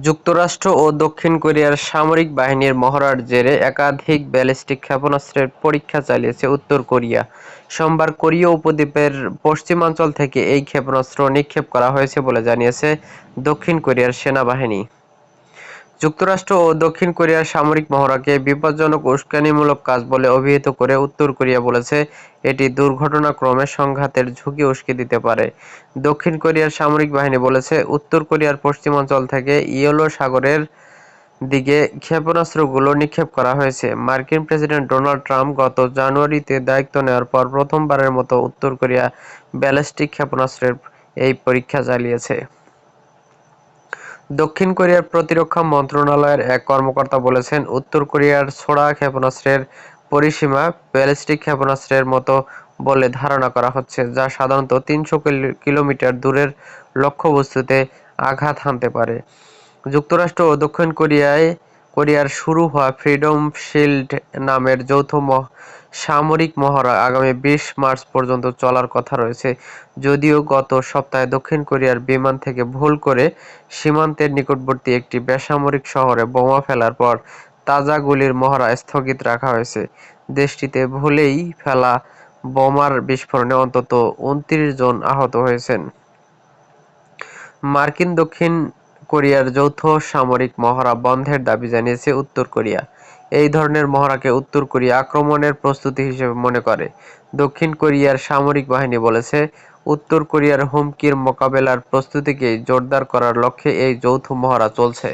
যুক্তরাষ্ট্র ও দক্ষিণ কোরিয়ার সামরিক বাহিনীর মহড়ার জেরে একাধিক ব্যালিস্টিক ক্ষেপণাস্ত্রের পরীক্ষা চালিয়েছে উত্তর কোরিয়া। সোমবার কোরীয় উপদ্বীপের পশ্চিমাঞ্চল থেকে এই ক্ষেপণাস্ত্র নিক্ষেপ করা হয়েছে বলে জানিয়েছে দক্ষিণ কোরিয়ার সেনাবাহিনী। যুক্তরাষ্ট্র ও দক্ষিণ কোরিয়ার সামরিক মহড়াকে বিপজ্জনক উস্কানিমূলক কাজ বলে অভিহিত করে উত্তর কোরিয়া বলেছে, এটি দুর্ঘটনাক্রমে সংঘাতের ঝুঁকি উস্কে দিতে পারে। দক্ষিণ কোরিয়ার সামরিক বাহিনী বলেছে, উত্তর কোরিয়ার পশ্চিমাঞ্চল থেকে ইয়েলো সাগরের দিকে ক্ষেপণাস্ত্রগুলো নিক্ষেপ করা হয়েছে। মার্কিন প্রেসিডেন্ট ডোনাল্ড ট্রাম্প গত জানুয়ারিতে দায়িত্ব নেওয়ার পর প্রথমবারের মতো উত্তর কোরিয়া ব্যালিস্টিক ক্ষেপণাস্ত্রের এই পরীক্ষা চালিয়েছে। দক্ষিণ কোরিয়ার প্রতিরক্ষা মন্ত্রণালয়ের এক কর্মকর্তা বলেছেন, উত্তর কোরিয়ার ছোড়া ক্ষেপণাস্ত্রের পরিসীমা ব্যালিস্টিক ক্ষেপণাস্ত্রের মতো বলে ধারণা করা হচ্ছে, যা সাধারণত তিনশো কিলোমিটার দূরের লক্ষ্যবস্তুতে আঘাত হানতে পারে। যুক্তরাষ্ট্র ও দক্ষিণ কোরিয়ায় কোরিয়ার শুরু হওয়া ফ্রিডম শিল্ড নামের যৌথ সামরিক মহড়া আগামী বিশ মার্চ পর্যন্ত চলার কথা রয়েছে। যদিও গত সপ্তাহে দক্ষিণ কোরিয়ার বিমান থেকে ভুল করে সীমান্তের নিকটবর্তী একটি বেসামরিক শহরে বোমা ফেলার পর তাজা গুলির মহড়া স্থগিত রাখা হয়েছে। দেশটিতে ভুলেই ফেলা বোমার বিস্ফোরণে অন্তত উনত্রিশ জন আহত হয়েছেন। মার্কিন দক্ষিণ কোরিয়ার যৌথ সামরিক মহড়া বন্ধের দাবি জানিয়েছে উত্তর কোরিয়া। এই ধরনের মহড়াকে উত্তর কোরিয়া আক্রমণের প্রস্তুতি হিসেবে মনে করে। দক্ষিণ কোরিয়ার সামরিক বাহিনী বলেছে, উত্তর কোরিয়ার হুমকির মোকাবেলার প্রস্তুতিকে জোরদার করার লক্ষ্যে এই যৌথ মহড়া চলছে।